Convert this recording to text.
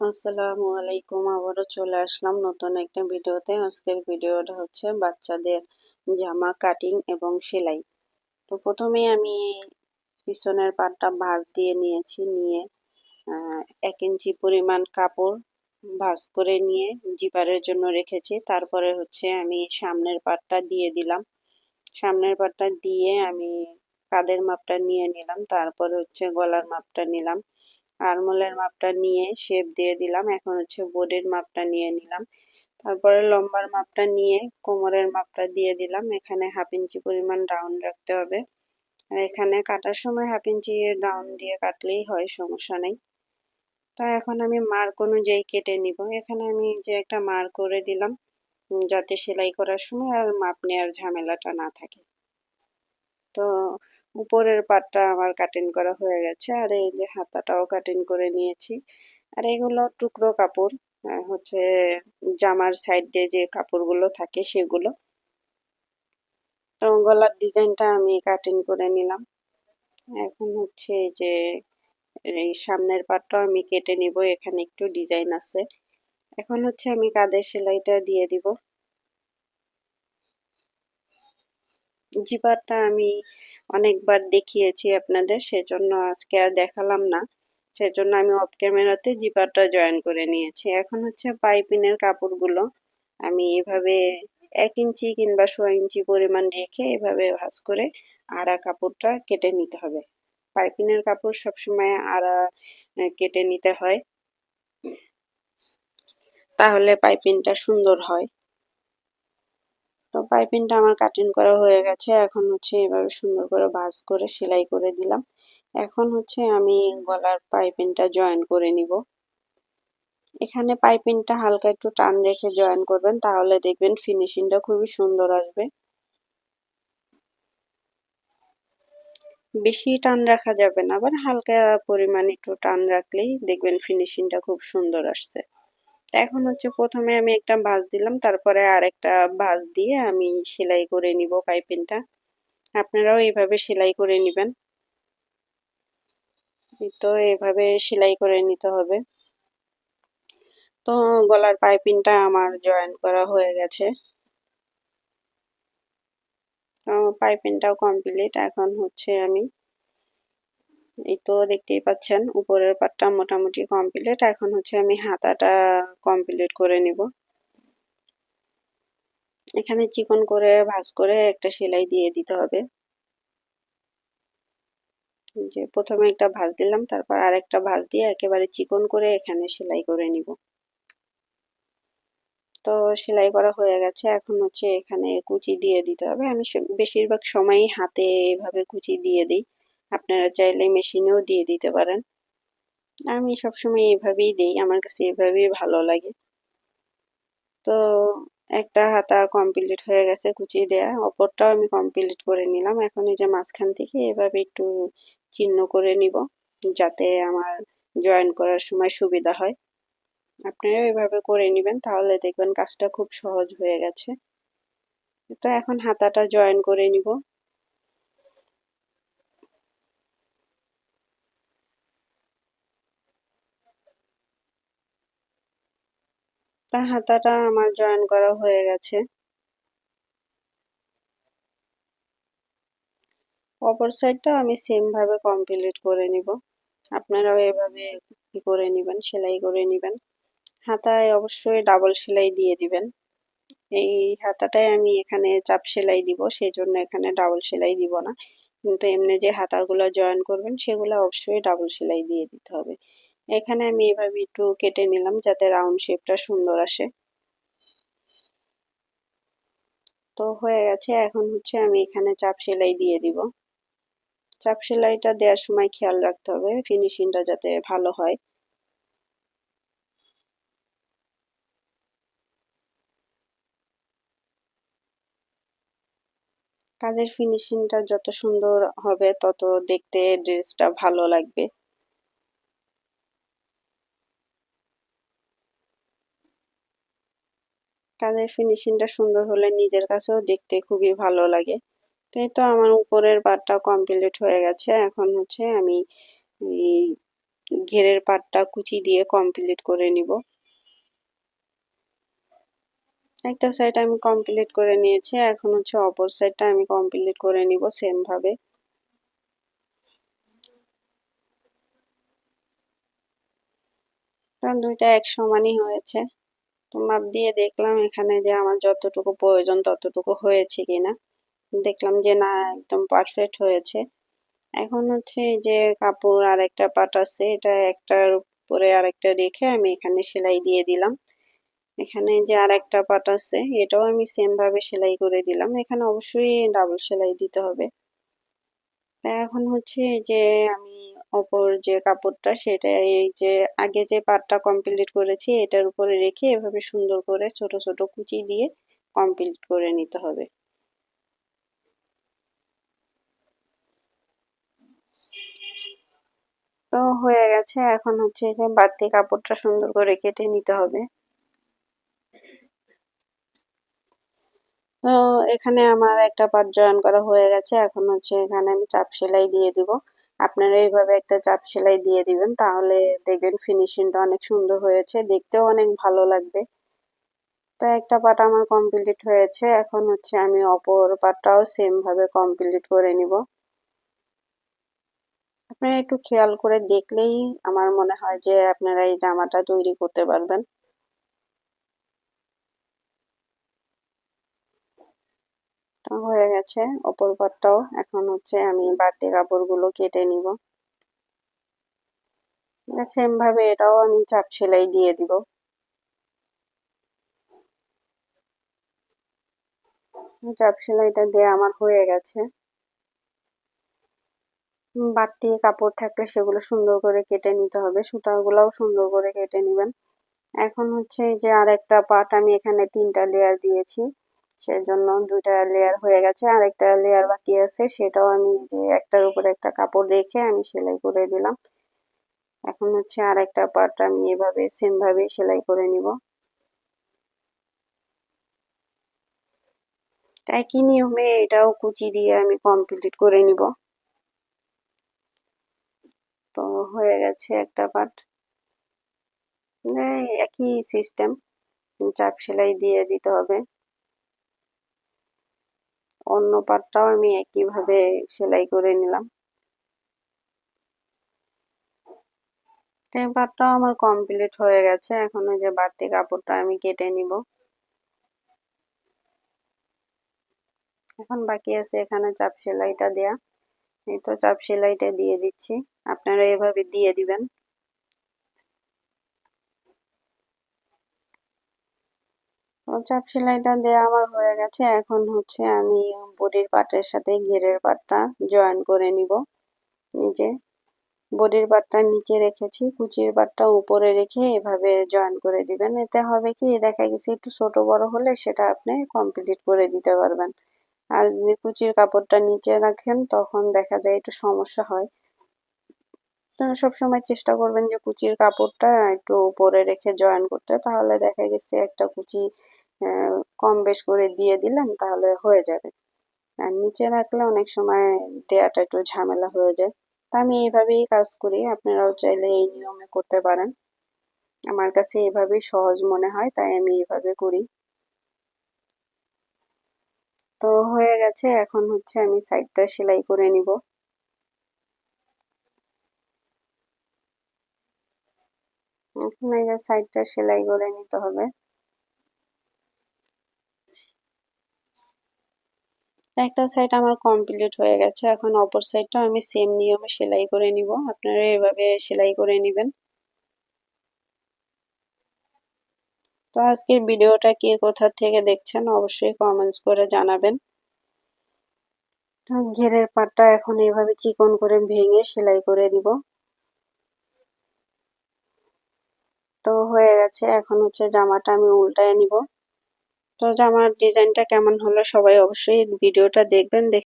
আসসালামু আলাইকুম, আবারও চলে আসলাম নতুন একটা ভিডিওতে। আজকের ভিডিওটা হচ্ছে বাচ্চাদের জামা কাটিং এবং সেলাই। তো প্রথমে আমি পিছনের পাটটা ভাঁজ দিয়ে নিয়েছি, নিয়ে এক ইঞ্চি পরিমাণ কাপড় ভাঁজ করে নিয়ে জিপারের জন্য রেখেছি। তারপরে হচ্ছে আমি সামনের পাটটা দিয়ে দিলাম। সামনের পাটটা দিয়ে আমি কাদের মাপটা নিয়ে নিলাম, তারপরে হচ্ছে গলার মাপটা নিলাম। আরমোলের মাপটা নিয়ে শেপ দিয়ে দিলাম। এখন হচ্ছে বোর্ডের মাপটা নিয়ে নিলাম। তারপরে লম্বার মাপটা নিয়ে কোমরের মাপটা দিয়ে দিলাম। এখানে হাফ ইঞ্চি পরিমাণ ডাউন রাখতে হবে। আর এখানে কাটার সময় হাফ ইঞ্চি ডাউন দিয়ে কাটলেই হয়, সমস্যা নেই। তো এখন আমি মার্ক অনুযায়ী কেটে নিব। এখানে আমি যে একটা মার্ক করে দিলাম যাতে সেলাই করার সময় আর মাপ নেওয়ার ঝামেলাটা না থাকে। তো উপরের পাটটা আমার কাটিং করা হয়ে গেছে, আর এই যে হাতাটাও কাটিং করে নিয়েছি। আর এগুলো টুকরো কাপড় হচ্ছে জামার সাইড দিয়ে যে কাপড়গুলো থাকে সেগুলো। তো গলার ডিজাইনটা আমি কাটিং করে নিলাম। এখন হচ্ছে যে, এই সামনের পাটটাও আমি কেটে নিব, এখানে একটু ডিজাইন আছে। এখন হচ্ছে আমি কাদের সেলাইটা দিয়ে দিব। জিপারটা আমি অনেকবার দেখিয়েছি আপনাদের, সেজন্য আজকে আর দেখালাম না। সেজন্য আমি অফ ক্যামেরাতে জিপারটা জয়েন করে নিয়েছি। এখন হচ্ছে পাইপিনের কাপড়গুলো আমি এভাবে এক ইঞ্চি কিংবা শো ইঞ্চি পরিমাণ রেখে এভাবে ভাজ করে আড়া কাপড়টা কেটে নিতে হবে। পাইপিনের কাপড় সবসময় আড়া কেটে নিতে হয়। তাহলে পাইপিনটা সুন্দর হয়। তো পাইপিংটা আমার কাটিং করা হয়ে গেছে। এখন হচ্ছে এভাবে সুন্দর করে ভাঁজ করে সেলাই করে দিলাম। এখন হচ্ছে আমি গলার পাইপিংটা জয়েন করে নিব। এখানে পাইপিংটা হালকা একটু টান রেখে জয়েন করবেন, তাহলে দেখবেন ফিনিশিংটা খুবই সুন্দর আসবে। বেশি টান রাখা যাবে না আবার হালকা পরিমাণ একটু টান রাখলেই দেখবেন ফিনিশিংটা খুব সুন্দর আসছে। এখন হচ্ছে প্রথমে আমি একটা ভাঁজ দিলাম, তারপরে আর একটা ভাঁজ দিয়ে আমি সেলাই করে নিব পাইপিংটা। আপনারাও এইভাবে সেলাই করে নেবেন। তো এভাবে সেলাই করে নিতে হবে। তো গলার পাইপিংটা আমার জয়েন করা হয়ে গেছে। তো পাইপিংটাও কমপ্লিট, এখন হচ্ছে আমি এই তো দেখতেই পাচ্ছেন, উপরের পাটটা মোটামুটি কমপ্লিট এখন হচ্ছে আমি হাতাটা কমপ্লিট করে নিব। এখানে চিকন করে ভাজ করে একটা সেলাই দিয়ে দিতে হবে। যে প্রথমে একটা ভাজ দিলাম, তারপর আরেকটা ভাজ দিয়ে একেবারে চিকন করে এখানে সেলাই করে নিব। তো সেলাই করা হয়ে গেছে, এখন হচ্ছে এখানে কুচি দিয়ে দিতে হবে। আমি বেশিরভাগ সময়ই হাতে এভাবে কুচি দিয়ে দিই। আপনারা চাইলে মেশিনেও দিয়ে দিতে পারেন। আমি সবসময় এইভাবেই দিই, আমার কাছে এভাবেই ভালো লাগে। তো একটা হাতা কমপ্লিট হয়ে গেছে কুচিয়ে দেয়া, অপরটাও আমি কমপ্লিট করে নিলাম। এখন এই যে মাঝখান থেকে এভাবে একটু চিহ্ন করে নিব, যাতে আমার জয়েন করার সময় সুবিধা হয়। আপনারাও এভাবে করে নেবেন, তাহলে দেখবেন কাজটা খুব সহজ হয়ে গেছে। তো এখন হাতাটা জয়েন করে নিব। তা হাতাটা আমার জয়েন করা হয়ে গেছে। অপর সাইডটা আমি সেম ভাবে কমপ্লিট করে নিব। আপনারাও এভাবে কি করে নেবেন, সেলাই করে নেবেন। হাতায় অবশ্যই ডাবল সেলাই দিয়ে দিবেন। এই হাতাটাই আমি এখানে চাপ সেলাই দিব সেই জন্য এখানে ডাবল সেলাই দিব না। কিন্তু এমনি যে হাতাগুলো জয়েন করবেন, সেগুলো অবশ্যই ডাবল সেলাই দিয়ে দিতে হবে। এখানে আমি এভাবে একটু কেটে নিলাম যাতে রাউন্ড শেপটা সুন্দর আসে। তো হয়ে গেছে, এখন হচ্ছে আমি এখানে চাপ সেলাই দিয়ে দিব। চাপ সেলাইটা দেওয়ার সময় খেয়াল রাখতে হবে ফিনিশিংটা যাতে ভালো হয়। কাজের ফিনিশিংটা যত সুন্দর হবে, তত দেখতে ড্রেসটা ভালো লাগবে। কাজের ফিনিশিংটা সুন্দর হলে নিজের কাছেও দেখতে খুবই ভালো লাগে। তো এই তো আমার উপরের পাটটা কমপ্লিট হয়ে গেছে। এখন হচ্ছে আমি ঘেরের পাটটা কুচি দিয়ে কমপ্লিট করে নিব। একটা সাইড আমি কমপ্লিট করে নিয়েছি। এখন হচ্ছে অপর সাইডটা আমি কমপ্লিট করে নিব সেম ভাবে। দুইটা এক সমানই হয়েছে। তো মাপ দিয়ে দেখলাম এখানে যে আমার যতটুকু প্রয়োজন ততটুকু হয়েছে কিনা। দেখলাম যে না, একদম পারফেক্ট হয়েছে। এখন হচ্ছে যে কাপড় আর একটা পাট আছে, এটা একটার উপরে আরেকটা রেখে আমি এখানে সেলাই দিয়ে দিলাম। এখানে যে আর একটা পাট আছে, এটাও আমি সেম ভাবে সেলাই করে দিলাম। এখানে অবশ্যই ডাবল সেলাই দিতে হবে। এখন হচ্ছে যে আমি অপর যে কাপড়টা সেটা এই যে আগে যে পাটটা কমপ্লিট করেছি এটার উপরে রেখে এভাবে সুন্দর করে ছোট ছোট কুচি দিয়ে কমপ্লিট করে নিতে হবে। তো হয়ে গেছে, এখন হচ্ছে যে বাড়তি কাপড়টা সুন্দর করে কেটে নিতে হবে। তো এখানে আমার একটা পাট জয়েন করা হয়ে গেছে, এখন হচ্ছে এখানে আমি চাপ সেলাই দিয়ে দিব। আপনারা এইভাবে একটা চাপ সেলাই দিয়ে দিবেন, তাহলে দেখবেন ফিনিশিংটা অনেক সুন্দর হয়েছে। দেখতেও অনেক ভালো লাগবে। তো একটা পার্ট আমার কমপ্লিট হয়েছে। এখন হচ্ছে আমি অপর পার্টটাও সেম ভাবে কমপ্লিট করে নিব। আপনারা একটু খেয়াল করে দেখলেই আমার মনে হয় যে আপনারা এই জামাটা তৈরি করতে পারবেন। হয়ে গেছে। অপর পাটটাও এখন হচ্ছে আমি বাড়তি কাপড়গুলো কেটে নিব। সেম ভাবে এটাও আমি চাপ সেলাই দিয়ে দিব। চাপ সেলাইটা দিয়ে আমার হয়ে গেছে। বাড়তি কাপড় থাকলে সেগুলো সুন্দর করে কেটে নিতে হবে। সুতাগুলাও সুন্দর করে কেটে নেবেন। এখন হচ্ছে যে আর একটা পাট আমি এখানে তিনটা লেয়ার দিয়েছি। সেজন্য দুইটা লেয়ার হয়ে গেছে, আর একটা লেয়ার বাকি আছে, সেটাও আমি যে একটার উপরে একটা কাপড় রেখে আমি সেলাই করে দিলাম। এখন হচ্ছে আর একটা পার্ট আমি এভাবে সেম ভাবে সেলাই করে নিব। একই নিয়মে এটাও কুচি দিয়ে আমি কমপ্লিট করে নিব। তো হয়ে গেছে একটা পার্ট একই সিস্টেম চাপ সেলাই দিয়ে দিতে হবে। অন্য পাটটাও আমি একইভাবে সেলাই করে নিলাম। পাটটাও আমার কমপ্লিট হয়ে গেছে। এখন ওই যে বাড়তি কাপড়টা আমি কেটে নিব। এখন বাকি আছে এখানে চাপ সেলাইটা দেয়া। এই তো চাপ সেলাইটা দিয়ে দিচ্ছি। আপনারা এভাবে দিয়ে দিবেন। চাপ সেলাইটা দেওয়া আমার হয়ে গেছে। এখন হচ্ছে আমি বডির পাটের সাথে ঘেরের পাটটা জয়েন করে নিব। নিজে বডির পাটটা নিচে রেখেছি, কুচির পাটটা উপরে রেখে এভাবে জয়েন করে দিবেন। এতে হবে কি, দেখা গেছে একটু ছোট বড় হলে সেটা আপনি কমপ্লিট করে দিতে পারবেন। আর যদি কুচির কাপড়টা নিচে রাখেন, তখন দেখা যায় একটু সমস্যা হয়। সবসময় চেষ্টা করবেন যে কুচির কাপড়টা একটু উপরে রেখে জয়েন করতে। তাহলে দেখা গেছে একটা কুচি কম বেশ করে দিয়ে দিলেন তাহলে হয়ে যাবে। আর নিচে রাখলে অনেক সময় দেয়াটা একটু ঝামেলা হয়ে যায়। তা আমি এইভাবেই কাজ করি, আপনারাও চাইলে এই নিয়মে করতে পারেন। আমার কাছে এভাবেই সহজ মনে হয়, তাই আমি এভাবে করি। তো হয়ে গেছে, এখন হচ্ছে আমি সাইডটা সেলাই করে নিব। এখন এই যে সাইডটা সেলাই করে নিতে হবে। একটা সাইড আমার কমপ্লিট হয়ে গেছে, এখন অপর সাইডটা আমি সেম নিয়মে সেলাই করে নিব, আপনারা এভাবে সেলাই করে নেবেন। তো আজকের ভিডিওটা কে কোথা থেকে দেখছেন অবশ্যই কমেন্টস করে জানাবেন। ঘেরের পাটটা এখন এভাবে চিকন করে ভেঙে সেলাই করে দিব তো হয়ে গেছে, এখন হচ্ছে জামাটা আমি উল্টায় নিব। তো জামার ডিজাইনটা কেমন হলো সবাই অবশ্যই ভিডিওটা দেখবেন